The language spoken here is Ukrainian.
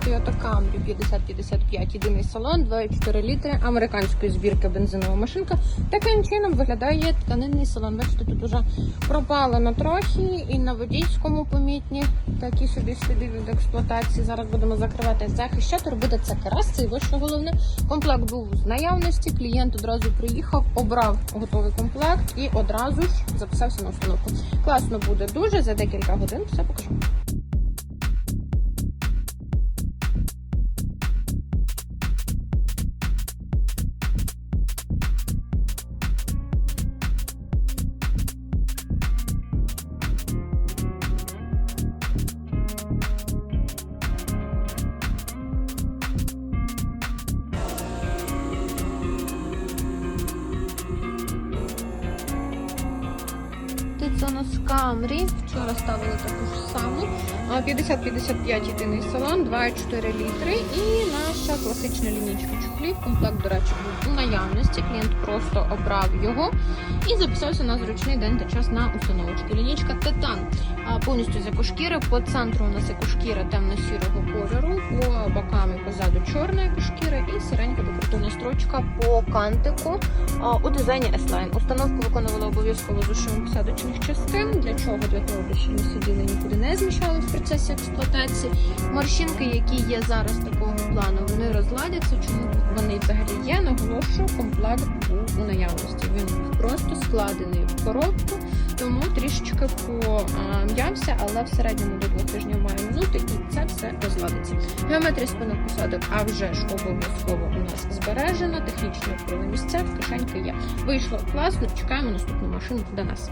Toyota Camry 5055, єдиний салон, 2,4 літри, американської збірки бензинова машинка. Таким чином виглядає тканинний салон. Бачите, тут уже пропалено трохи і на водійському помітні такі собі сліди від експлуатації. Зараз будемо закривати захищати, робити це керас, і ось що головне. Комплект був з наявності. Клієнт одразу приїхав, обрав готовий комплект і одразу ж записався на установку. Класно буде дуже за декілька годин. Все покажу. Це Камрі. Вчора ставили таку ж саму. 50-55 єдиний салон, 2,4 літри. І наша класична лінійка чохлів. Комплект, до речі, був у наявності. Клієнт просто обрав його і записався на зручний день та час на установочку. Лінійка Титан повністю з екошкіри. По центру у нас екошкіра темно-сірого кольору, по бокам і позаду чорна екошкіра і сиренька декоративна строчка по кантику у дизайні S-Line. Установку виконувала обов'язково з ушивом посадочних частин. Для чого? Для того, щоб сиділи нікуди не зміщали в процесі експлуатації. Морщинки, які є зараз такого плану, вони розладяться. Чому вони взагалі є? Наголошую, комплект був у наявності. Він просто складений в коробку, тому трішечки пом'явся, але в середньому до двох тижнів має минути, і це все розладиться. Геометрія спинок посадок, а вже ж обов'язково у нас збережена, технічні впливи місця, в кишеньки є. Вийшло класно, чекаємо наступну машину до нас.